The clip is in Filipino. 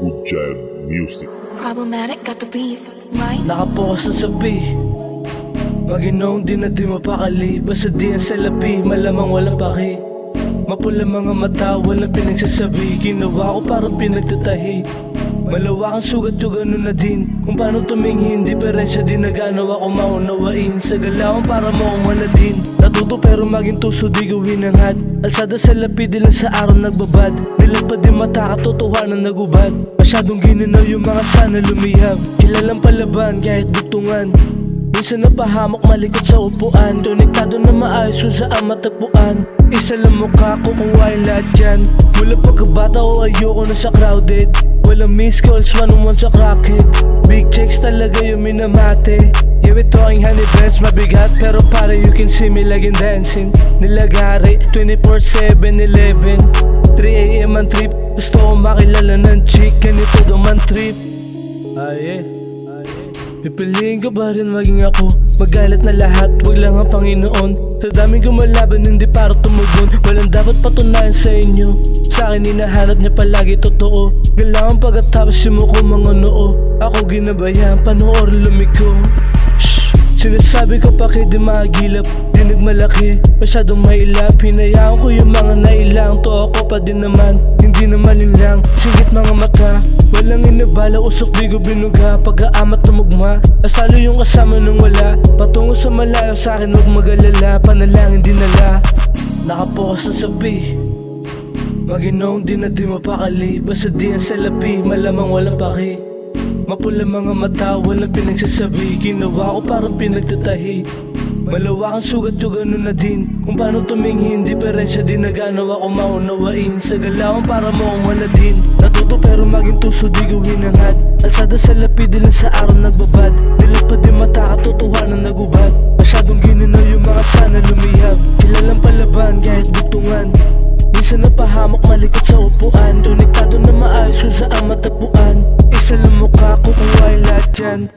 Good Music. Problematic, got the beef, right? Nakapokus na sa B Maginong di na di mapakali. Basta di ang salapi Malamang walang paki. Mapula mga mata Walang pinagsasabi. Ginawa ko parang pinagtatahi Malawak ang sugat yung ganun na din. Kung paano tumingin Diferensya din na ganawa ko maunawain Sa galawan para mo akong wala din. Natuto pero maging tuso di gawin ang hat Alsada sa lapi di lang sa araw nagbabad. Nilag pa din mata katotohanan nagubad. Masyadong ginanaw yung mga sana lumihab. Kilalang palaban kahit dugtungan Minsan napahamak malikot sa upuan. Konektado na maayos kung saan matagpuan Isa lang mukha ko kung lahat yan Mula pagkabata ko ayoko na sa crowded Walang miss calls, one on one sa crackhead Big checks talaga yung minamate. Yeah, we talking honey bands, mabigat Pero para you can see me in dancing. Nilagari, 24-7, 11 3am ang trip. Gusto ko makilala ng chick Ganito daw man trip. Ah, yeah. Pipiliin ko ba rin maging ako. Magalit na lahat, wag lang ang Panginoon Sa daming gumalaban, hindi para tumugon. Walang dapat patunayan sa inyo. Sa akin hinahanap niya palagi totoo. Galangan pagkatapos sumuko mga noo Ako ginabayan, panoorin lumiko Sinasabi ko pa kay di magilap Di nagmalaki, masyadong mailap Hinayaan ko yung mga nailang. To ako pa din naman, hindi naman yun lang Singit mga mata, walang inabala Usok di ko binuga, pag-aamat tumugma Asalo yung kasama nung wala. Patungo sa malayo sa akin, huwag mag-alala. Panalangin dinala, nakapokus na sa B Maginong di na di mapakali. Basta di ang salapi, malamang walang paki Mapula mga mata, walang pinagsasabi. Ginawa ko parang pinagtatahi. Malawak ang sugat yung ganun na din. Kung paano tumingin, diferensya din na ganawa ko maunawain. Sa galawan para mo akong wala din. Natuto pero maging tuso di gawin ang hat Alsada sa lapi, di lang sa araw nagbabad. Dilag pa di mata, katotohanan nagubad. Masyadong ginanaw yung mga sana lumihab Kilalang palaban kahit dugtungan Minsan napahamak malikot sa upuan 间